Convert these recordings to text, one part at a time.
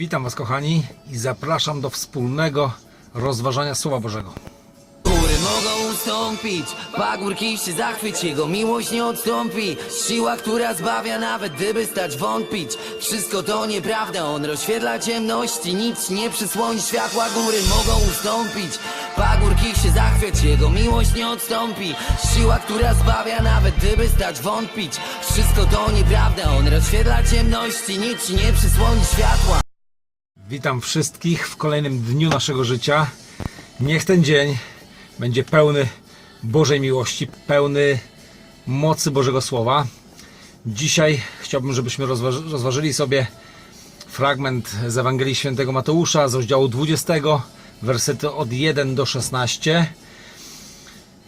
Witam Was, kochani, i zapraszam do wspólnego rozważania Słowa Bożego. Góry mogą ustąpić, pagórki się zachwyć, Jego miłość nie odstąpi. Siła, która zbawia, nawet gdyby stać wątpić. Wszystko to nieprawda, On rozświetla ciemności, nic nie przysłoni światła. Góry mogą ustąpić, pagórki się zachwyć, Jego miłość nie odstąpi. Siła, która zbawia, nawet gdyby stać wątpić. Wszystko to nieprawda, On rozświetla ciemności, nic nie przysłoni światła. Witam wszystkich w kolejnym dniu naszego życia. Niech ten dzień będzie pełny Bożej miłości, pełny mocy Bożego Słowa. Dzisiaj chciałbym, żebyśmy rozważy, rozważyli sobie fragment z Ewangelii Świętego Mateusza z rozdziału 20, wersety od 1 do 16.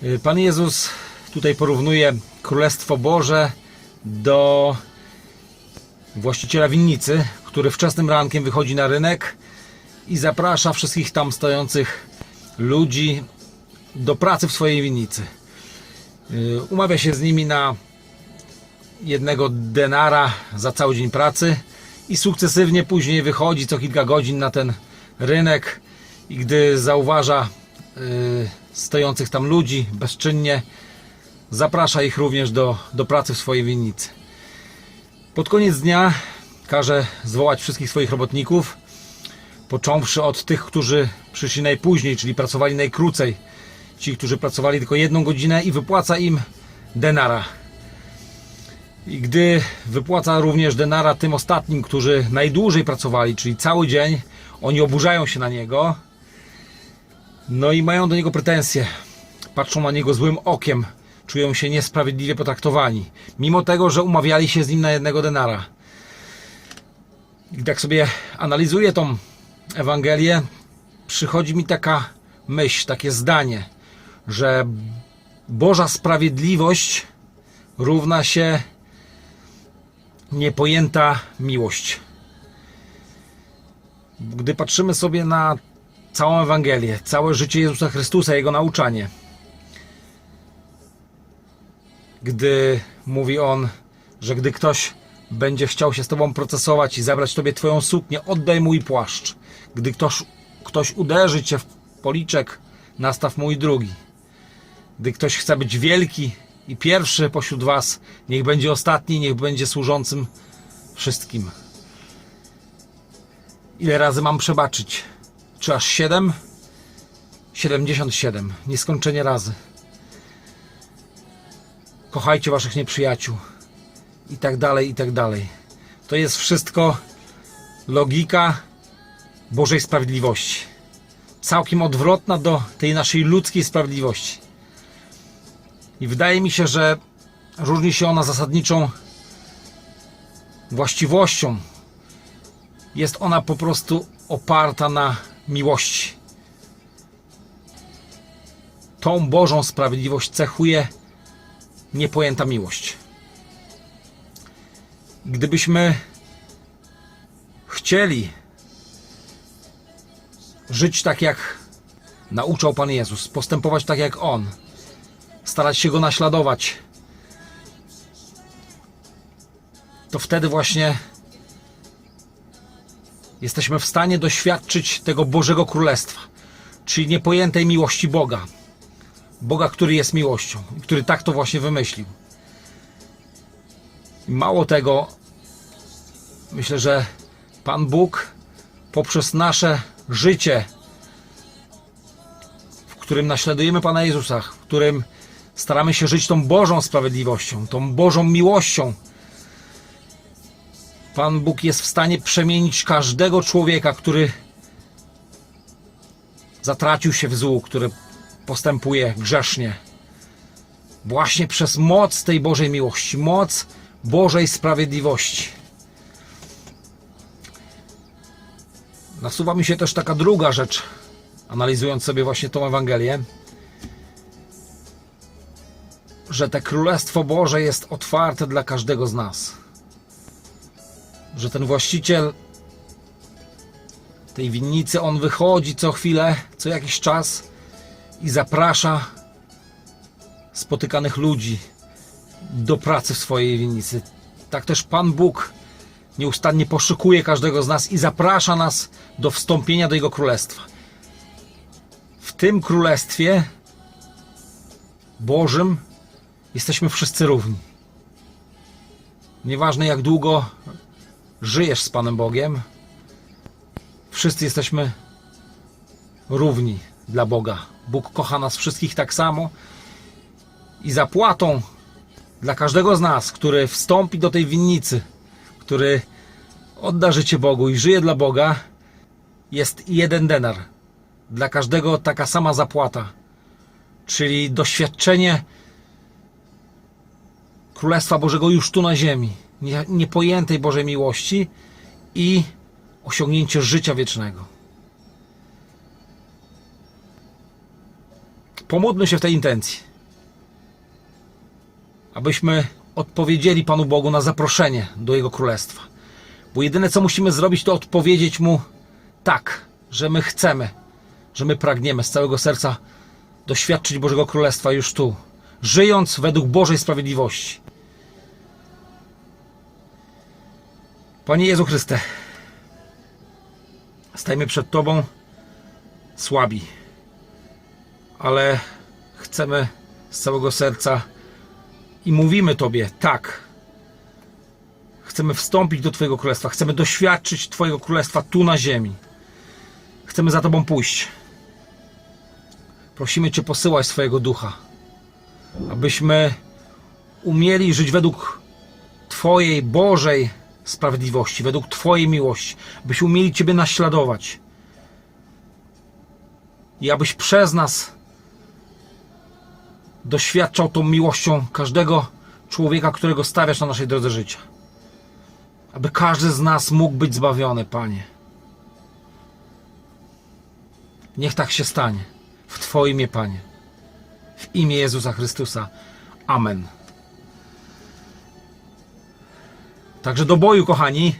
Y, Pan Jezus tutaj porównuje Królestwo Boże do właściciela winnicy, który wczesnym rankiem wychodzi na rynek i zaprasza wszystkich tam stojących ludzi do pracy w swojej winnicy. Yy, Umawia się z nimi na jednego denara za cały dzień pracy i sukcesywnie później wychodzi co kilka godzin na ten rynek i gdy zauważa yy, stojących tam ludzi bezczynnie, zaprasza ich również do, do pracy w swojej winnicy. Pod koniec dnia każe zwołać wszystkich swoich robotników, począwszy od tych, którzy przyszli najpóźniej, czyli pracowali najkrócej. Ci, którzy pracowali tylko jedną godzinę i wypłaca im denara. I gdy wypłaca również denara tym ostatnim, którzy najdłużej pracowali, czyli cały dzień, oni oburzają się na niego, no i mają do niego pretensje. Patrzą na niego złym okiem, czują się niesprawiedliwie potraktowani, mimo tego, że umawiali się z nim na jednego denara. I tak sobie analizuję tą Ewangelię, przychodzi mi taka myśl, takie zdanie, że Boża sprawiedliwość równa się niepojęta miłość. Gdy patrzymy sobie na całą Ewangelię, całe życie Jezusa Chrystusa, Jego nauczanie, gdy mówi on, że gdy ktoś będzie chciał się z tobą procesować i zabrać tobie twoją suknię, oddaj mój płaszcz. Gdy ktoś, ktoś uderzy cię w policzek, nastaw mój drugi. Gdy ktoś chce być wielki i pierwszy pośród was, niech będzie ostatni, niech będzie służącym wszystkim. Ile razy mam przebaczyć? Czy aż siedem? 77. Nieskończenie razy kochajcie waszych nieprzyjaciół i tak dalej, i tak dalej. To jest wszystko logika Bożej sprawiedliwości. Całkiem odwrotna do tej naszej ludzkiej sprawiedliwości. I wydaje mi się, że różni się ona zasadniczą właściwością. Jest ona po prostu oparta na miłości. Tą Bożą sprawiedliwość cechuje niepojęta miłość. Gdybyśmy chcieli żyć tak jak nauczał Pan Jezus, postępować tak jak On, starać się Go naśladować, to wtedy właśnie jesteśmy w stanie doświadczyć tego Bożego Królestwa, czyli niepojętej miłości Boga. Boga, który jest miłością który tak to właśnie wymyślił. Mało tego, myślę, że Pan Bóg poprzez nasze życie, w którym naśladujemy Pana Jezusa, w którym staramy się żyć tą Bożą sprawiedliwością, tą Bożą miłością, Pan Bóg jest w stanie przemienić każdego człowieka, który zatracił się w złu, który postępuje grzesznie. Właśnie przez moc tej Bożej miłości, moc Bożej sprawiedliwości. Nasuwa mi się też taka druga rzecz, analizując sobie właśnie tą Ewangelię, że te Królestwo Boże jest otwarte dla każdego z nas. Że ten właściciel tej winnicy, on wychodzi co chwilę, co jakiś czas i zaprasza spotykanych ludzi do pracy w swojej winnicy. Tak też Pan Bóg nieustannie poszukuje każdego z nas i zaprasza nas do wstąpienia do Jego Królestwa. W tym Królestwie Bożym jesteśmy wszyscy równi. Nieważne jak długo żyjesz z Panem Bogiem, wszyscy jesteśmy równi dla Boga. Bóg kocha nas wszystkich tak samo i zapłatą dla każdego z nas, który wstąpi do tej winnicy, który odda życie Bogu i żyje dla Boga, jest jeden denar. Dla każdego taka sama zapłata, czyli doświadczenie Królestwa Bożego już tu na ziemi, nie- niepojętej Bożej miłości i osiągnięcie życia wiecznego. Pomódlmy się w tej intencji, abyśmy odpowiedzieli Panu Bogu na zaproszenie do Jego Królestwa. Bo jedyne co musimy zrobić, to odpowiedzieć Mu tak, że my chcemy, że my pragniemy z całego serca doświadczyć Bożego Królestwa już tu, żyjąc według Bożej sprawiedliwości. Panie Jezu Chryste, stajemy przed Tobą słabi, ale chcemy z całego serca i mówimy Tobie tak. Chcemy wstąpić do Twojego Królestwa, chcemy doświadczyć Twojego Królestwa tu na ziemi. Chcemy za Tobą pójść. Prosimy Cię, posyłaj swojego ducha, abyśmy umieli żyć według Twojej Bożej sprawiedliwości, według Twojej miłości, byśmy umieli Ciebie naśladować. I abyś przez nas doświadczał tą miłością każdego człowieka, którego stawiasz na naszej drodze życia. Aby każdy z nas mógł być zbawiony, Panie. Niech tak się stanie. W Twoim imię, Panie. W imię Jezusa Chrystusa. Amen. Także do boju, kochani.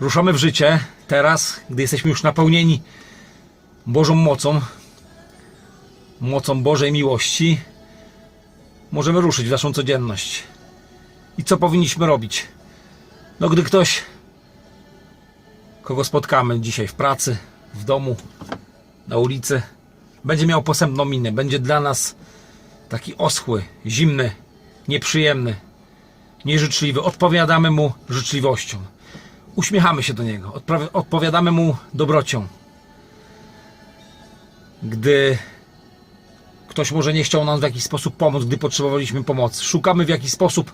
Ruszamy w życie. Teraz, gdy jesteśmy już napełnieni Bożą mocą, mocą Bożej miłości, możemy ruszyć w naszą codzienność. I co powinniśmy robić? No, gdy ktoś, kogo spotkamy dzisiaj w pracy, w domu, na ulicy, będzie miał posępną minę, będzie dla nas taki oschły, zimny, nieprzyjemny, nieżyczliwy, odpowiadamy mu życzliwością. Uśmiechamy się do niego, odpowiadamy mu dobrocią. Gdy ktoś może nie chciał nam w jakiś sposób pomóc, gdy potrzebowaliśmy pomocy, szukamy w jakiś sposób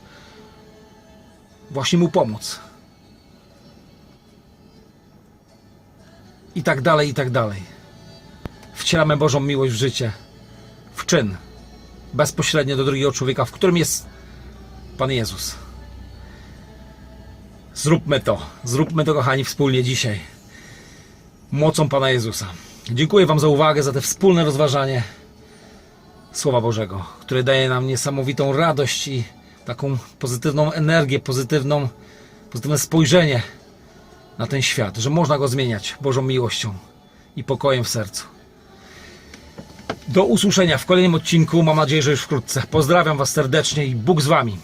właśnie mu pomóc. I tak dalej, i tak dalej. Wcielamy Bożą miłość w życie, w czyn, bezpośrednio do drugiego człowieka, w którym jest Pan Jezus. Zróbmy to, zróbmy to, kochani, wspólnie dzisiaj. Mocą Pana Jezusa. Dziękuję Wam za uwagę, za te wspólne rozważanie Słowa Bożego, które daje nam niesamowitą radość i taką pozytywną energię, pozytywną, pozytywne spojrzenie na ten świat, że można go zmieniać Bożą miłością i pokojem w sercu. Do usłyszenia w kolejnym odcinku. Mam nadzieję, że już wkrótce. Pozdrawiam Was serdecznie i Bóg z Wami.